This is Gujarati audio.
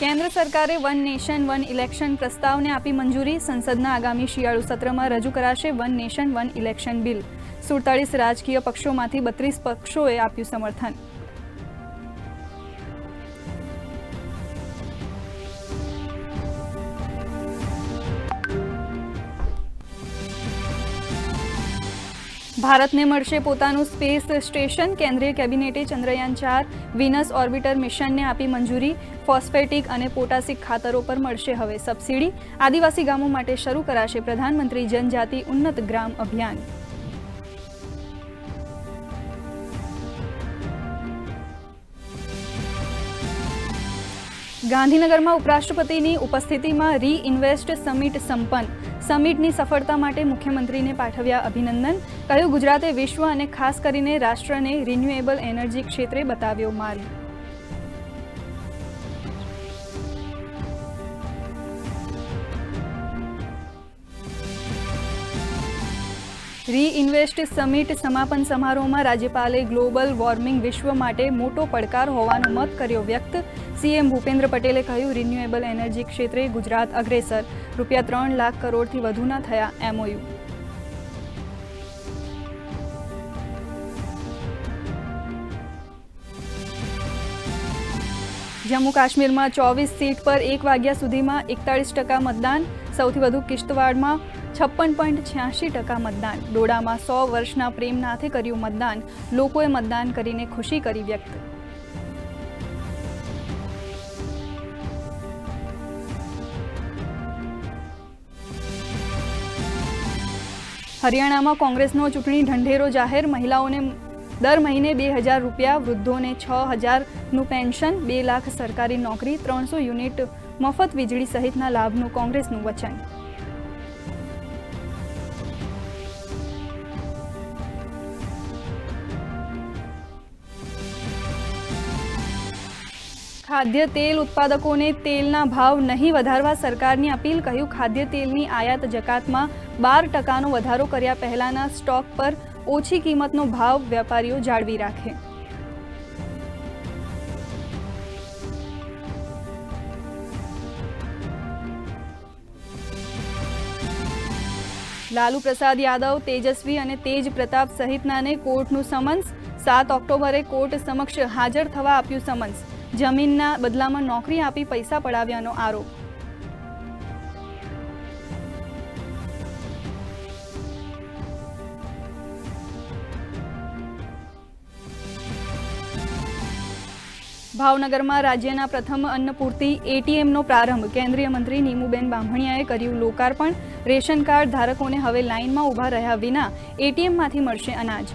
કેન્દ્ર સરકારે વન નેશન, વન ઇલેક્શન પ્રસ્તાવને આપી મંજૂરી. સંસદના આગામી શિયાળુ સત્રમાં રજૂ કરાશે one nation, one election bill. સુડતાળીસ રાજકીય પક્ષોમાંથી બત્રીસ પક્ષોએ આપ્યું સમર્થન. ભારતને મળશે પોતાનું સ્પેસ સ્ટેશન. કેન્દ્રીય કેબિનેટે ચંદ્રયાન ચાર વિનસ ઓર્બિટર મિશનને આપી મંજૂરી. ફોસ્ફેટિક અને પોટાસિક ખાતરો પર મળશે હવે સબસિડી. આદિવાસી ગામો માટે શરૂ કરાશે પ્રધાનમંત્રી જનજાતિ ઉન્નત ગ્રામ અભિયાન. ગાંધીનગરમાં ઉપરાષ્ટ્રપતિની ઉપસ્થિતિમાં રી ઇન્વેસ્ટ સમિટ સંપન્ન. સમિટની સફળતા માટે મુખ્યમંત્રીને પાઠવ્યા અભિનંદન. કહ્યું, ગુજરાતે વિશ્વ અને ખાસ કરીને રાષ્ટ્રને રિન્યુએબલ એનર્જી ક્ષેત્રે બતાવ્યો માર્ગ. રી ઇન્વેસ્ટ સમિટ સમાપન સમારોહમાં રાજ્યપાલે ગ્લોબલ વોર્મિંગ વિશ્વ માટે મોટો પડકાર હોવાનો મત કર્યો વ્યક્ત. સીએમ ભૂપેન્દ્ર પટેલે કહ્યું, રિન્યુએબલ એનર્જી ક્ષેત્રે ગુજરાત અગ્રેસર. રૂપિયા ત્રણ લાખ કરોડથી વધુના થયા, એમઓયુ. જમ્મુ કાશ્મીરમાં ચોવીસ સીટ પર એક વાગ્યા સુધીમાં એકતાળીસ ટકા મતદાન, સૌથી વધુ કિશ્તવાડમાં છપ્પન પોઈન્ટ છ્યાસી ટકા મતદાન. ડોડામાં સો વર્ષના પ્રેમનાથે કર્યું મતદાન. લોકોએ મતદાન કરીને ખુશી કરી વ્યક્ત. હરિયાણામાં કોંગ્રેસનો ચૂંટણી ઢંઢેરો જાહેર. મહિલાઓને દર મહિને બે હજાર રૂપિયા વૃદ્ધોને છ હજારનું પેન્શન, બે લાખ સરકારી નોકરી, ત્રણસો યુનિટ મફત વીજળી સહિતના લાભનું કોંગ્રેસનું વચન. ખાદ્ય તેલ ઉત્પાદકોને તેલના ભાવ નહીં વધારવા સરકારની અપીલ, કહ્યું. ખાદ્ય તેલની આયાત જકાતમાં બાર ટકાનો વધારો કર્યા પહેલાના સ્ટોક પર ઓછી કિંમતનો ભાવ વેપારીઓ જાળવી રાખે. લાલુ પ્રસાદ યાદવ, તેજસ્વી અને તેજ પ્રતાપ સહિતનાને કોર્ટનું સમન્સ. સાત ઓક્ટોબરે કોર્ટ સમક્ષ હાજર થવા આપ્યું સમન્સ. જમીનના બદલામાં નોકરી આપી પૈસા પડાવ્યાનો આરોપ. ભાવનગરમાં રાજ્યના પ્રથમ અન્નપૂર્તિ એટીએમનો પ્રારંભ. કેન્દ્રીય મંત્રી નીમુબેન બાંભણિયાએ કર્યું લોકાર્પણ. રેશન કાર્ડ ધારકોને હવે લાઇનમાં ઊભા રહ્યા વિના એટીએમમાંથી મળશે અનાજ.